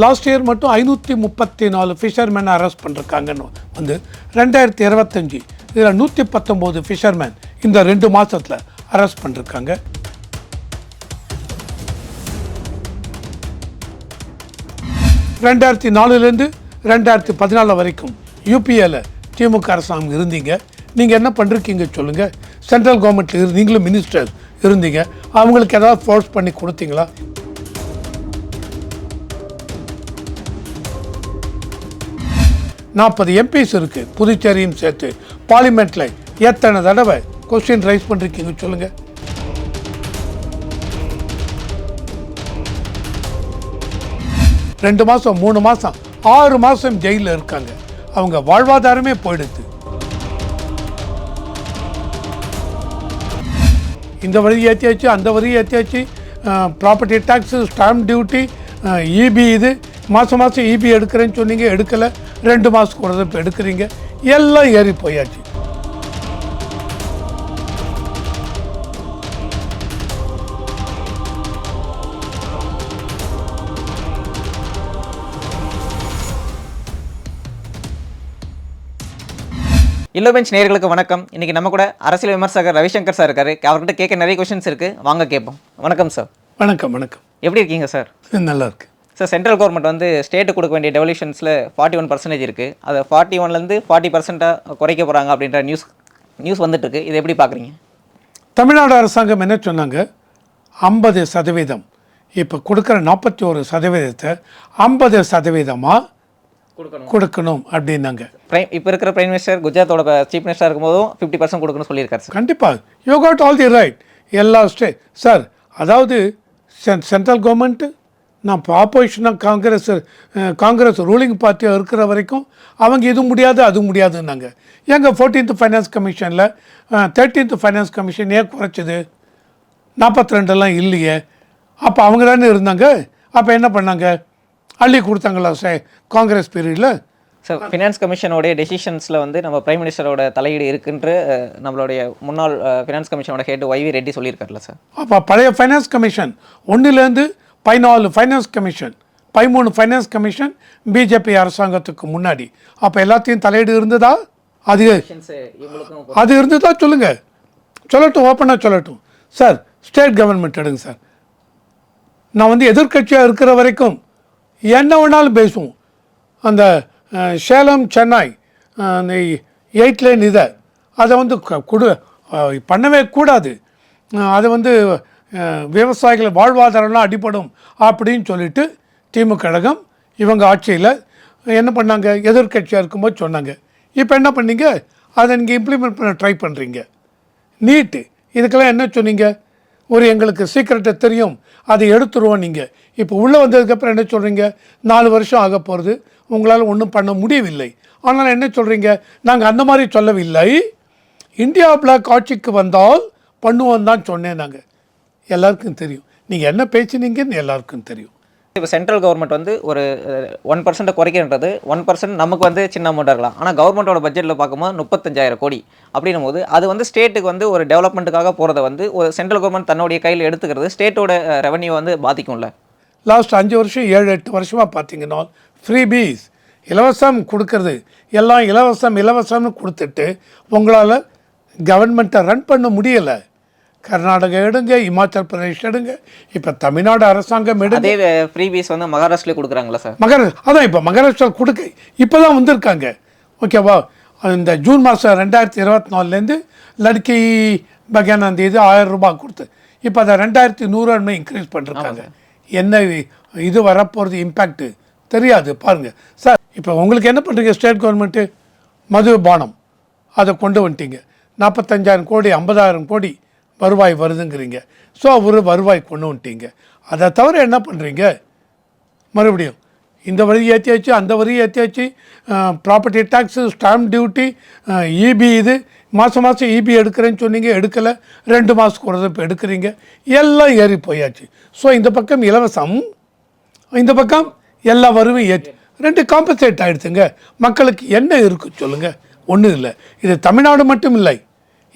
Last year மட்டும் ஐநூற்றி முப்பத்தி நாலு ஃபிஷர்மேன் அரெஸ்ட் பண்ணிருக்காங்கன்னு வந்து ரெண்டாயிரத்தி இருபத்தஞ்சி இதில் நூற்றி பத்தொம்போது ஃபிஷர்மேன் இந்த ரெண்டு மாதத்தில் அரெஸ்ட் பண்ணிருக்காங்க. ரெண்டாயிரத்தி நாலுலேருந்து ரெண்டாயிரத்தி பதினாலு வரைக்கும் யூபிஏல திமுக அரசாங்கம் இருந்தீங்க. நீங்கள் என்ன பண்ணுறீங்க சொல்லுங்கள் சென்ட்ரல் கவர்மெண்ட்டில் இரு நீங்களும் மினிஸ்டர் இருந்தீங்க. அவங்களுக்கு ஏதாவது ஃபோர்ஸ் பண்ணி கொடுத்தீங்களா? நாற்பது எம்பிஸ் இருக்குது புதுச்சேரியும் சேர்த்து. பார்லிமெண்ட்டில் எத்தனை தடவை கொஸ்டின் ரைஸ் பண்ணிருக்கீங்க சொல்லுங்கள் ரெண்டு மாதம் மூணு மாதம் ஆறு மாதம் ஜெயிலில் இருக்காங்க. அவங்க வாழ்வாதாரமே போயிடுது. இந்த வரி ஏற்றியாச்சு அந்த வரி ஏற்றியாச்சு property tax stamp duty EB இது. மாதம் மாதம் இபி எடுக்கிறேன்னு சொன்னீங்க எடுக்கலை. ரெண்டு மாதத்துக்கு ஒரு தடவை எடுக்கிறீங்க. எல்லாம் ஏறி போயாச்சு. இல்லோ பெஞ்ச் நேயர்களுக்கு வணக்கம். இன்னைக்கு நம்ம கூட அரசியல் விமர்சகர் ரவிசங்கர் சார் இருக்காரு. அவர்கிட்ட கேட்க நிறைய கொஸ்டின்ஸ் இருக்கு. வாங்க கேட்போம். வணக்கம் சார் வணக்கம் வணக்கம். எப்படி இருக்கீங்க சார் நல்லா இருக்கு. சார் சென்ட்ரல் கவர்மெண்ட் வந்து ஸ்டேட்டு கொடுக்க வேண்டிய டெவல்யூஷன்ஸில் ஃபார்ட்டி ஒன் பர்சன்டேஜ் இருக்குது அதை ஃபார்ட்டி ஒன்லேருந்து ஃபார்ட்டி பர்சன்ட்டாக குறைக்க போகிறாங்க அப்படின்ற நியூஸ் நியூஸ் வந்துட்டு இருக்கு இதை எப்படி பார்க்குறீங்க? தமிழ்நாடு அரசாங்கம் என்ன சொன்னாங்க? ஐம்பது சதவீதம். இப்போ கொடுக்குற நாற்பத்தி ஒரு சதவீதத்தை ஐம்பது சதவீதமாக கொடுக்கணும். கொடுக்கணும் அப்படின்னாங்க. பிரைம் இப்போ இருக்கிற பிரைம் மினிஸ்டர் குஜராத்தோட சீஃப் மினிஸ்டராக இருக்கும்போதும் ஃபிஃப்டி பர்சன்ட் கொடுக்கணும்னு சொல்லியிருக்காரு சார் கண்டிப்பாக you got all the right எல்லா ஸ்டே சார் அதாவது சென் சென்ட்ரல் கவர்மெண்ட்டு நான் இப்போ ஆப்போசிஷனாக காங்கிரஸ் காங்கிரஸ் ரூலிங் பார்ட்டியாக இருக்கிற வரைக்கும் அவங்க இது முடியாது அது முடியாதுன்னாங்க. எங்கள் ஃபோர்டீன்த் ஃபைனான்ஸ் கமிஷனில் தேர்ட்டீன்த் ஃபைனான்ஸ் கமிஷன் ஏன் குறைச்சது? நாற்பத்தி ரெண்டெல்லாம் இல்லையே. அப்போ அவங்க தானே இருந்தாங்க? அப்போ என்ன பண்ணாங்க? அள்ளி கொடுத்தாங்களா சே காங்கிரஸ் பீரியடில் சார் ஃபினான்ஸ் கமிஷனோடைய டெசிஷன்ஸில் வந்து நம்ம பிரைம் மினிஸ்டரோட தலையீடு இருக்குன்ற நம்மளுடைய முன்னாள் ஃபினான்ஸ் கமிஷனோட ஹெட் ஒய்வி ரெட்டி சொல்லியிருக்காருல்ல சார் அப்போ பழைய ஃபைனான்ஸ் கமிஷன் ஒன்றுலேருந்து பதினாலு ஃபைனான்ஸ் கமிஷன் பதிமூணு ஃபைனான்ஸ் கமிஷன் பிஜேபி அரசாங்கத்துக்கு முன்னாடி. அப்போ எல்லாத்தையும் தலையீடு இருந்ததா? அது அது இருந்ததா? சொல்லுங்க. சொல்லட்டும் ஓப்பனாக சொல்லட்டும். சார் ஸ்டேட் கவர்மெண்ட் எடுங்க சார் நான் வந்து எதிர்க்கட்சியாக இருக்கிற வரைக்கும் என்ன வேணாலும் பேசுவோம். அந்த சேலம் சென்னை எயிட் லைன் இதை அதை வந்து கொடு பண்ணவே கூடாது. அதை வந்து விவசாயிகள் வாழ்வாதாரம்லாம் அடிபடும் அப்படின்னு சொல்லிட்டு திமுக கழகம் இவங்க ஆட்சியில் என்ன பண்ணாங்க? எதிர்க்கட்சியாக இருக்கும்போது சொன்னாங்க. இப்போ என்ன பண்ணீங்க? அதை நீங்கள் இம்ப்ளிமெண்ட் பண்ண ட்ரை பண்ணுறீங்க நீட்டு. இதுக்கெல்லாம் என்ன சொன்னீங்க? ஒரு எங்களுக்கு சீக்கிரட்டை தெரியும். அதை எடுத்துருவோம் நீங்கள் இப்போ உள்ளே வந்ததுக்கப்புறம் என்ன சொல்கிறீங்க நாலு வருஷம் ஆக போகிறது உங்களால் ஒன்றும் பண்ண முடியவில்லை. ஆனால் என்ன சொல்கிறீங்க நாங்கள் அந்த மாதிரி சொல்லவில்லை. இந்தியா பிளாக் ஆட்சிக்கு வந்தால் பண்ணுவோம் தான் சொன்னேன் நாங்கள் எல்லாருக்கும் தெரியும். நீங்கள் என்ன பேசினீங்கன்னு எல்லாருக்கும் தெரியும். இப்போ சென்ட்ரல் கவர்மெண்ட் வந்து ஒரு ஒன் பர்சன்ட்டை குறைக்கின்றது ஒன் பர்சன்ட் நமக்கு வந்து சின்ன அமௌண்ட்டாக இருக்கலாம். ஆனால் கவர்மெண்ட்டோட பட்ஜெட்டில் பார்க்கும்போது முப்பத்தஞ்சாயிரம் கோடி அப்படின்னும் போது அது வந்து ஸ்டேட்டுக்கு வந்து ஒரு டெவலப்மெண்ட்டுக்காக போகிறத வந்து ஒரு சென்ட்ரல் கவர்மெண்ட் தன்னுடைய கையில் எடுத்துக்கிறது ஸ்டேட்டோட ரெவன்யூ வந்து பாதிக்கும்ல? லாஸ்ட் அஞ்சு வருஷம் ஏழு எட்டு வருஷமாக பார்த்தீங்கன்னா ஃப்ரீ பீஸ் இலவசம் கொடுக்கறது எல்லாம் இலவசம் இலவசம்னு கொடுத்துட்டு உங்களால் கவர்மெண்ட்டை ரன் பண்ண முடியலை. கர்நாடகா எடுங்க இமாச்சல் பிரதேஷ் எடுங்க. இப்போ தமிழ்நாடு அரசாங்கம் எடுங்க. அதே ஃப்ரீ பீஸ் வந்து மகாராஷ்டிரா கொடுக்குறாங்களா சார்? மகர அதான் இப்போ மகாராஷ்டிரா கொடுக்க இப்போ தான் வந்திருக்காங்க ஓகேவா இந்த ஜூன் மாதம் ரெண்டாயிரத்தி இருபத்தி நாலுலேருந்து லட்கி பகேன் அந்த இது ஆயிரம் ரூபாய் கொடுத்து இப்போ அதை ரெண்டாயிரத்தி நூறுன்னு இன்க்ரீஸ் பண்ணிருக்காங்க. என்ன இது? வரப்போகிறது இம்பேக்ட்டு தெரியாது பாருங்கள் சார் இப்போ உங்களுக்கு என்ன பண்ணுறீங்க ஸ்டேட் கவர்மெண்ட்டு மது பானம் அதை கொண்டு வந்துட்டீங்க. நாற்பத்தஞ்சாயிரம் கோடி ஐம்பதாயிரம் கோடி வருவாய் வருதுங்கிறீங்க. ஸோ ஒரு வருவாய் கொண்டு வந்துட்டீங்க. அதை தவிர என்ன பண்ணுறீங்க மறுபடியும் இந்த வரி ஏற்றியாச்சு அந்த வரி ஏற்றியாச்சு property tax stamp duty EB இது மாதம் மாதம் இபி எடுக்கிறேன்னு சொன்னீங்க எடுக்கலை. ரெண்டு மாதத்துக்கு ஒரு இப்போ எடுக்கிறீங்க. எல்லாம் ஏறி போயாச்சு. ஸோ இந்த பக்கம் இலவசம் இந்த பக்கம் எல்லா வரியும் ஏற்றி ரெண்டு காம்பன்சேட் ஆகிடுச்சுங்க மக்களுக்கு என்ன இருக்குது சொல்லுங்கள் ஒன்றும் இல்லை. இது தமிழ்நாடு மட்டும் இல்லை.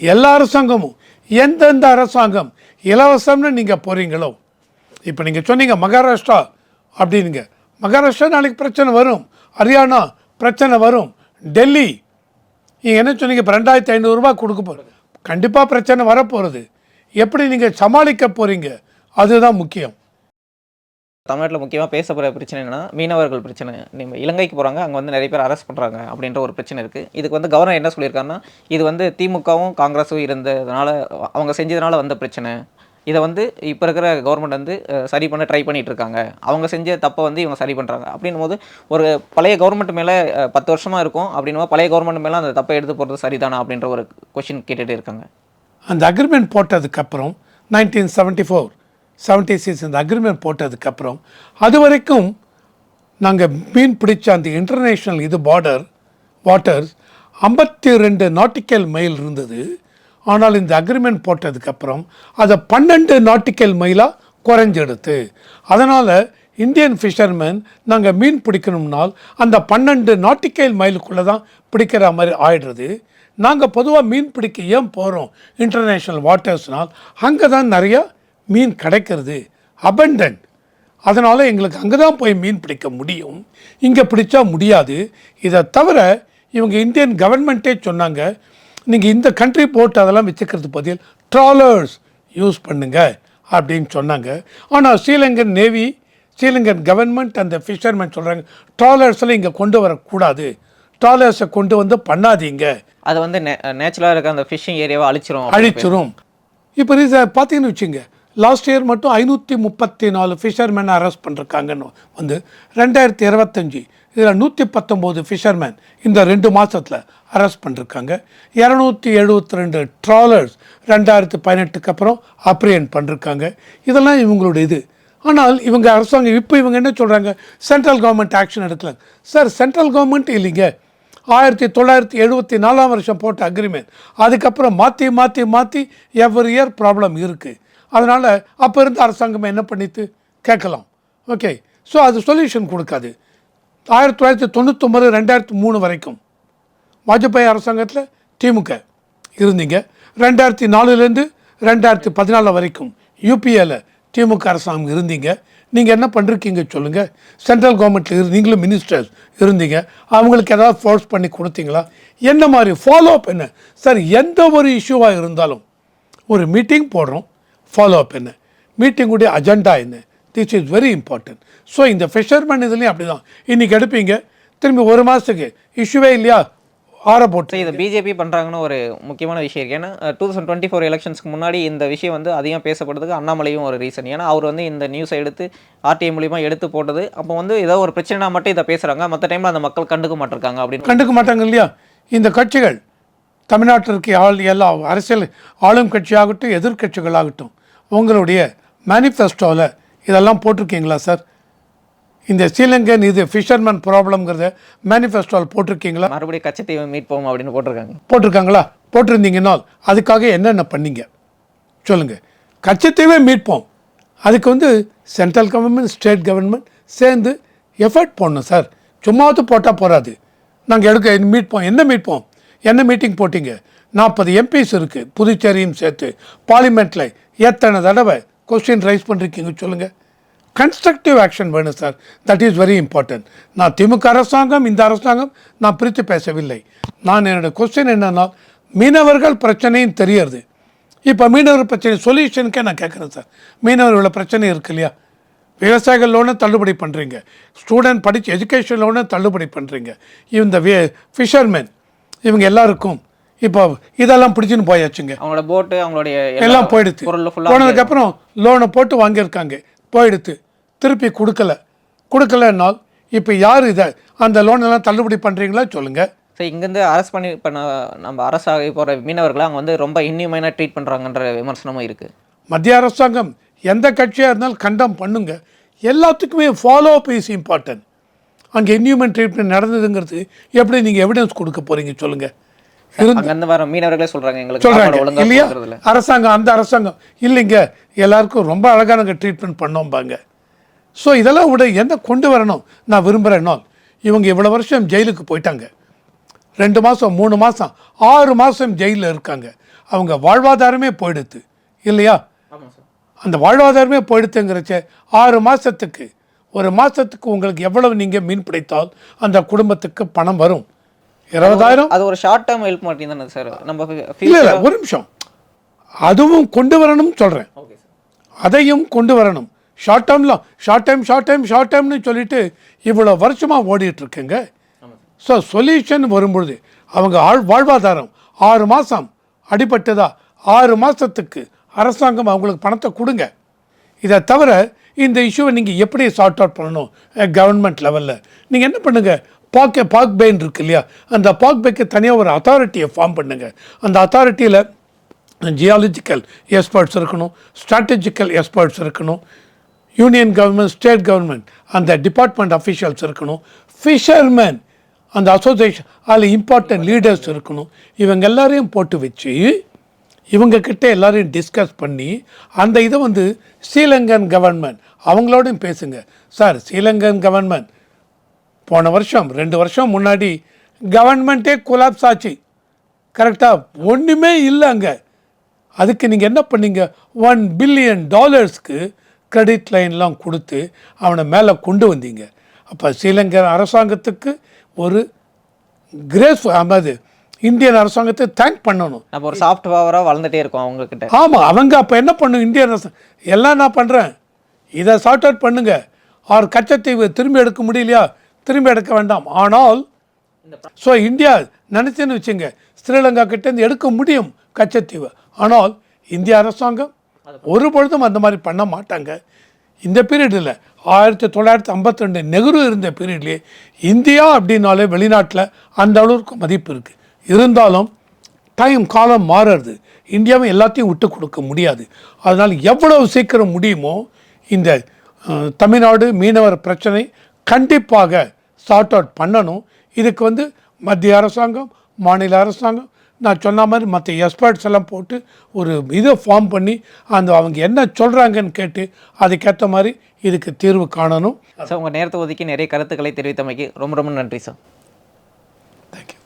எல்லா அரசாங்கமும் எந்தெந்த அரசாங்கம் இலவசம்னு நீங்கள் போகிறீங்களோ இப்போ நீங்கள் சொன்னீங்க மகாராஷ்டிரா அப்படின்னுங்க. மகாராஷ்டிரா நாளைக்கு பிரச்சனை வரும். ஹரியானா பிரச்சனை வரும். டெல்லி நீங்கள் என்ன சொன்னீங்க? இப்போ ரெண்டாயிரத்தி ஐநூறுரூவா கொடுக்க போகிறது கண்டிப்பாக பிரச்சனை வரப்போகிறது எப்படி நீங்கள் சமாளிக்க போகிறீங்க அதுதான் முக்கியம். தமிழ்நாட்டில் முக்கியமாக பேசப்படுற பிரச்சனை என்னன்னா மீனவர்கள் பிரச்சனை. நம்ம இலங்கைக்கு போகிறாங்க அங்கே வந்து நிறைய பேர் அரெஸ்ட் பண்ணுறாங்க அப்படின்ற ஒரு பிரச்சனை இருக்குது இதுக்கு வந்து கவர்னர் என்ன சொல்லியிருக்காருன்னா இது வந்து திமுகவும் காங்கிரஸும் இருந்ததுனால அவங்க செஞ்சதுனால வந்த பிரச்சனை. இதை வந்து இப்போ இருக்கிற கவர்மெண்ட் வந்து சரி பண்ண ட்ரை பண்ணிட்டு இருக்காங்க. அவங்க செஞ்ச தப்பை வந்து இவங்க சரி பண்ணுறாங்க அப்படின்னும் போது ஒரு பழைய கவர்மெண்ட் மேலே பத்து வருஷமாக இருக்கும். அப்படின்னும் பழைய கவர்மெண்ட் மேலே அந்த தப்பை எடுத்து போகிறது சரிதானா அப்படின்ற ஒரு கொஷின் கேட்டுகிட்டே இருக்காங்க. அந்த அக்ரிமெண்ட் போட்டதுக்கப்புறம் nineteen seventy four seventy six இந்த அக்ரிமெண்ட் போட்டதுக்கப்புறம் அது வரைக்கும் நாங்கள் மீன் பிடிச்ச அந்த இன்டர்நேஷ்னல் இது பார்டர் வாட்டர்ஸ் ஐம்பத்தி ரெண்டு நாட்டிக்கல் மைல் இருந்தது. ஆனால் இந்த அக்ரிமெண்ட் போட்டதுக்கப்புறம் அதை பன்னெண்டு நாட்டிக்கல் மைலாக குறைஞ்செடுத்து. அதனால் இந்தியன் ஃபிஷர்மேன் நாங்கள் மீன் பிடிக்கணும்னால் அந்த பன்னெண்டு நாட்டிக்கல் மைலுக்குள்ளே தான் பிடிக்கிற மாதிரி ஆயிடுறது. நாங்கள் பொதுவாக மீன் பிடிக்க ஏன் போகிறோம் இன்டர்நேஷ்னல் வாட்டர்ஸ்னால் அங்கே தான் நிறையா மீன் கிடைக்கிறது abundant அதனால் எங்களுக்கு அங்கே தான் போய் மீன் பிடிக்க முடியும். இங்கே பிடிச்சா முடியாது. இதை தவிர இவங்க இந்தியன் கவர்மெண்ட்டே சொன்னாங்க நீங்கள் இந்த கண்ட்ரி போட்டு அதெல்லாம் வச்சுக்கிறது பதில் ட்ராலர்ஸ் யூஸ் பண்ணுங்க அப்படின்னு சொன்னாங்க. ஆனால் ஸ்ரீலங்கன் நேவி ஸ்ரீலங்கன் கவர்மெண்ட் அந்த ஃபிஷர்மேன் சொல்கிறாங்க ட்ராலர்ஸில் இங்கே கொண்டு வரக்கூடாது. ட்ராலர்ஸை கொண்டு வந்து பண்ணாதீங்க. அது வந்து நேச்சுரலாக இருக்க அந்த ஃபிஷிங் ஏரியாவை அழிச்சிரும் அழிச்சிரும். இப்போ ரீச பார்த்தீங்கன்னு வச்சுங்க லாஸ்ட் இயர் மட்டும் ஐநூற்றி முப்பத்தி நாலு ஃபிஷர்மேன் அரெஸ்ட் பண்ணிருக்காங்கன்னு வந்து ரெண்டாயிரத்தி இருபத்தஞ்சி இதில் நூற்றி பத்தொம்போது ஃபிஷர்மேன் இந்த ரெண்டு மாதத்தில் அரெஸ்ட் பண்ணிருக்காங்க. இரநூத்தி எழுபத்தி ரெண்டு ட்ராலர்ஸ் ரெண்டாயிரத்து பதினெட்டுக்கு அப்புறம் அப்ரியன் பண்ணிருக்காங்க. இதெல்லாம் இவங்களுடைய இது. ஆனால் இவங்க அரசாங்கம் இப்போ இவங்க என்ன சொல்கிறாங்க சென்ட்ரல் கவர்மெண்ட் ஆக்ஷன் எடுக்கலாம் சார் சென்ட்ரல் கவர்மெண்ட் இல்லைங்க. ஆயிரத்தி தொள்ளாயிரத்தி எழுபத்தி நாலாம் வருஷம் போட்ட அக்ரிமெண்ட் அதுக்கப்புறம் மாற்றி மாற்றி மாற்றி எவ்ரி இயர் ப்ராப்ளம் இருக்குது அதனால் அப்போ இருந்த அரசாங்கம் என்ன பண்ணித்து? கேட்கலாம். ஓகே ஸோ அது சொல்யூஷன் கொடுக்காது. ஆயிரத்தி தொள்ளாயிரத்தி தொண்ணூத்தொம்பது ரெண்டாயிரத்தி மூணு வரைக்கும் வாஜ்பாய் அரசாங்கத்தில் திமுக இருந்தீங்க. ரெண்டாயிரத்தி நாலுலேருந்து ரெண்டாயிரத்தி பதினாலு வரைக்கும் யூபிஏல திமுக அரசாங்கம் இருந்தீங்க. நீங்கள் என்ன பண்ணிருக்கீங்க சொல்லுங்கள் சென்ட்ரல் கவர்மெண்ட்டில் இரு நீங்களும் மினிஸ்டர்ஸ் இருந்தீங்க. அவங்களுக்கு ஏதாவது ஃபோர்ஸ் பண்ணி கொடுத்தீங்களா? என்ன மாதிரி ஃபாலோ அப் என்ன? சார் எந்த ஒரு இஷ்யூவாக இருந்தாலும் ஒரு மீட்டிங் போடுறோம். ஃபாலோ அப் என்ன? மீட்டிங்குடைய அஜெண்டா என்ன? This is very important so இந்த ஃபிஷர்மேன் இதுலேயும் அப்படி தான் இன்றைக்கி எடுப்பீங்க. திரும்பி ஒரு மாதத்துக்கு இஷ்யூவே இல்லையா? ஆற போட்டு. இதை பிஜேபி பண்ணுறாங்கன்னு ஒரு முக்கியமான விஷயம் இருக்குது ஏன்னா டூ தௌசண்ட் டுவெண்ட்டி ஃபோர் எலெக்ஷன்ஸ்க்கு முன்னாடி இந்த விஷயம் வந்து அதிகம் பேசப்படுறதுக்கு அண்ணாமலையும் ஒரு ரீசன் ஏன்னா அவர் வந்து இந்த நியூஸை எடுத்து ஆர்டிஐ மூலிமா எடுத்து போட்டது. அப்போ வந்து ஏதோ ஒரு பிரச்சனைனா மட்டும் இதை பேசுகிறாங்க மற்ற டைமில் அந்த மக்கள் கண்டுக்க மாட்டிருக்காங்க அப்படின்னு. கண்டுக்க மாட்டாங்க இல்லையா? இந்த கட்சிகள் தமிழ்நாட்டிற்கு ஆள் எல்லா அரசியல் ஆளும் கட்சியாகட்டும் எதிர்க்கட்சிகளாகட்டும் உங்களுடைய மேனிஃபெஸ்டோவில் இதெல்லாம் போட்டிருக்கீங்களா சார் இந்த ஸ்ரீலங்கன் இது ஃபிஷர்மேன் ப்ராப்ளம்ங்கிறத மேனிஃபெஸ்டோவில் போட்டிருக்கீங்களா? மறுபடியும் கச்சத்தீவை மீட்போம் அப்படின்னு போட்டிருக்காங்க. போட்டிருக்காங்களா? போட்டிருந்தீங்கன்னால் அதுக்காக என்னென்ன பண்ணீங்க? சொல்லுங்கள் கச்சத்தீவே மீட்போம். அதுக்கு வந்து சென்ட்ரல் கவர்மெண்ட் ஸ்டேட் கவர்மெண்ட் சேர்ந்து எஃபர்ட் போடணும் சார் சும்மாவது போட்டால் போகாது நாங்கள் எடுக்க மீட்போம். என்ன மீட்போம்? என்ன மீட்டிங் போட்டீங்க? நாற்பது எம்பிஸ் இருக்குது புதுச்சேரியும் சேர்த்து. பார்லிமெண்ட்டில் எத்தனை தடவை கொஸ்டின் ரைஸ் பண்ணிருக்கீங்க சொல்லுங்கள் கன்ஸ்ட்ரக்டிவ் ஆக்ஷன் வேணும் sir that is very important நான் திமுக அரசாங்கம் இந்த அரசாங்கம் நான் பிரித்து பேசவில்லை. நான் என்னோடய கொஸ்டின் என்னன்னா மீனவர்கள் பிரச்சனையும் தெரியறது. இப்போ மீனவர் பிரச்சனை சொல்யூஷனுக்கே நான் கேட்குறேன் சார் மீனவர்களோட பிரச்சனை இருக்கு இல்லையா? விவசாயிகள் லோனை தள்ளுபடி பண்ணுறீங்க ஸ்டூடெண்ட் படித்து எஜுகேஷன் லோனை தள்ளுபடி பண்ணுறீங்க இந்த ஃபிஷர்மேன் இவங்க எல்லாருக்கும் இப்போ இதெல்லாம் பிடிச்சின்னு போயாச்சுங்க. அவங்களோட போட்டு அவங்களுடைய எல்லா எல்லாம் ஃபுல்லாக போனதுக்கப்புறம் லோனை போட்டு வாங்கியிருக்காங்க. போயிடுத்து திருப்பி கொடுக்கல. கொடுக்கலன்னால் இப்போ யார் இதை அந்த லோனெல்லாம் தள்ளுபடி பண்ணுறீங்களா சொல்லுங்கள் சரி இங்கேருந்து அரெஸ்ட் பண்ணி இப்போ நம்ம அரசு ஆகி போகிற மீனவர்களை அவங்க வந்து ரொம்ப இன்ஹியூமைனாக ட்ரீட் பண்ணுறாங்கன்ற விமர்சனமும் இருக்குது மத்திய அரசாங்கம் எந்த கட்சியாக இருந்தாலும் கண்டம் பண்ணுங்க. எல்லாத்துக்குமே ஃபாலோ அப் இஸ் இம்பார்ட்டன்ட் அங்கே இன்ஹியூமன் ட்ரீட்மெண்ட் நடந்ததுங்கிறது எப்படி நீங்கள் எவிடன்ஸ் கொடுக்க போகிறீங்க சொல்லுங்கள் அங்கேருந்து வர மீனவர்களே சொல்கிறாங்க எங்களுக்கு ஒழுங்கா இல்லையா. அரசாங்கம் அந்த அரசாங்கம். இல்லைங்க எல்லாருக்கும் ரொம்ப அழகான ட்ரீட்மெண்ட் பண்ணோம்பாங்க. ஸோ இதெல்லாம் விட என்ன கொண்டு வரணும்? நான் விரும்புகிறேன்னா இவங்க இவ்வளோ வருஷம் ஜெயிலுக்கு போயிட்டாங்க. ரெண்டு மாதம் மூணு மாதம் ஆறு மாதம் ஜெயிலில் இருக்காங்க. அவங்க வாழ்வாதாரமே போயிடுது இல்லையா? அந்த வாழ்வாதாரமே போயிடுத்துங்கிறச்ச ஆறு மாதத்துக்கு ஒரு மாதத்துக்கு உங்களுக்கு எவ்வளவு நீங்கள் மீன் பிடித்தால் அந்த குடும்பத்துக்கு பணம் வரும். இருபதாயிரம்? அது ஒரு ஷார்ட் டேர்ம் ஹெல்ப் மட்டும் தானே சார் நம்ம இல்லை இல்லை ஒரு நிமிஷம். அதுவும் கொண்டு வரணும்னு சொல்கிறேன் அதையும் கொண்டு வரணும். ஷார்ட் டேர்மில் short time short time short டைம்னு சொல்லிட்டு இவ்வளோ வருஷமாக ஓடிட்டு இருக்குங்க ஸோ சொல்யூஷன் வரும்பொழுது அவங்க ஆள் வாழ்வாதாரம். ஆறு மாதம் அடிபட்டதா? ஆறு மாதத்துக்கு அரசாங்கம் அவங்களுக்கு பணத்தை கொடுங்க. இதை தவிர இந்த இஷ்யூவை நீங்கள் எப்படி சார்ட் அவுட் பண்ணணும்? கவர்மெண்ட் லெவலில் நீங்கள் என்ன பண்ணுங்கள் பாக்கே பாக் பேன் இருக்கு இல்லையா? அந்த பாக் பேக்கு தனியாக ஒரு அத்தாரிட்டியை ஃபார்ம் பண்ணுங்கள் அந்த அத்தாரிட்டியில் ஜியாலஜிக்கல் எக்ஸ்பர்ட்ஸ் இருக்கணும் ஸ்ட்ராட்டஜிக்கல் எக்ஸ்பர்ட்ஸ் இருக்கணும் யூனியன் கவர்மெண்ட் ஸ்டேட் கவர்மெண்ட் அந்த டிபார்ட்மெண்ட் அஃபிஷியல்ஸ் இருக்கணும் ஃபிஷர்மேன் அந்த அசோசியேஷன் அதில் இம்பார்ட்டன்ட் லீடர்ஸ் இருக்கணும். இவங்க எல்லாரையும் போட்டு வச்சு இவங்கக்கிட்ட எல்லாரையும் டிஸ்கஸ் பண்ணி அந்த இதை வந்து ஸ்ரீலங்கன் கவர்மெண்ட் அவங்களோடையும் பேசுங்க. சார் ஸ்ரீலங்கன் கவர்மெண்ட் போன வருஷம் ரெண்டு வருஷம் முன்னாடி கவர்மெண்ட்டே கொலாப்ஸ் ஆச்சு. கரெக்டாக ஒன்றுமே இல்லை அங்கே. அதுக்கு நீங்கள் என்ன பண்ணீங்க? ஒன் பில்லியன் டாலர்ஸ்க்கு கிரெடிட் லைன்லாம் கொடுத்து அவனை மேலே கொண்டு வந்தீங்க. அப்போ ஸ்ரீலங்கா அரசாங்கத்துக்கு ஒரு கிரேஸ் அதாவது இந்தியன் அரசாங்கத்தை தேங்க் பண்ணணும். நம்ம ஒரு சாஃப்ட் பவராக வளர்ந்துட்டே இருக்கோம் அவங்க கிட்ட ஆமாம் அவங்க அப்போ என்ன பண்ணும்? இந்தியன் அரசு எல்லாம் நான் பண்ணுறேன் இதை சார்ட் அவுட் பண்ணுங்க. ஆர் கச்சத்தீவு திரும்பி எடுக்க முடியலையா? திரும்பி எடுக்க வேண்டாம். ஆனால் ஸோ இந்தியா நினச்சேன்னு வச்சுங்க ஸ்ரீலங்கா கிட்டேருந்து எடுக்க முடியும் கச்சத்தீவு. ஆனால் இந்திய அரசாங்கம் ஒரு பொழுதும் அந்த மாதிரி பண்ண மாட்டாங்க. இந்த பீரியடில் ஆயிரத்தி தொள்ளாயிரத்தி ஐம்பத்தி ரெண்டு நெஹ்ரு இருந்த பீரியட்லேயே இந்தியா அப்படின்னாலே வெளிநாட்டில் அந்த அளவுக்கு மதிப்பு இருக்குது இருந்தாலும் டைம் காலம் மாறுறது. இந்தியாவை எல்லாத்தையும் விட்டு கொடுக்க முடியாது. அதனால் எவ்வளவு சீக்கிரம் முடியுமோ இந்த தமிழ்நாடு மீனவர் பிரச்சனை கண்டிப்பாக சார்ட் அவுட் பண்ணணும். இதுக்கு வந்து மத்திய அரசாங்கம் மாநில அரசாங்கம் நான் சொன்ன மாதிரி மற்ற எக்ஸ்பர்ட்ஸ் எல்லாம் போட்டு ஒரு இதை ஃபார்ம் பண்ணி அந்த அவங்க என்ன சொல்கிறாங்கன்னு கேட்டு அதுக்கேற்ற மாதிரி இதுக்கு தீர்வு காணணும். சார் உங்கள் நேரத்தை ஒதுக்கி நிறைய கருத்துக்களை தெரிவித்தமைக்கு ரொம்ப ரொம்ப நன்றி சார். தேங்க்யூ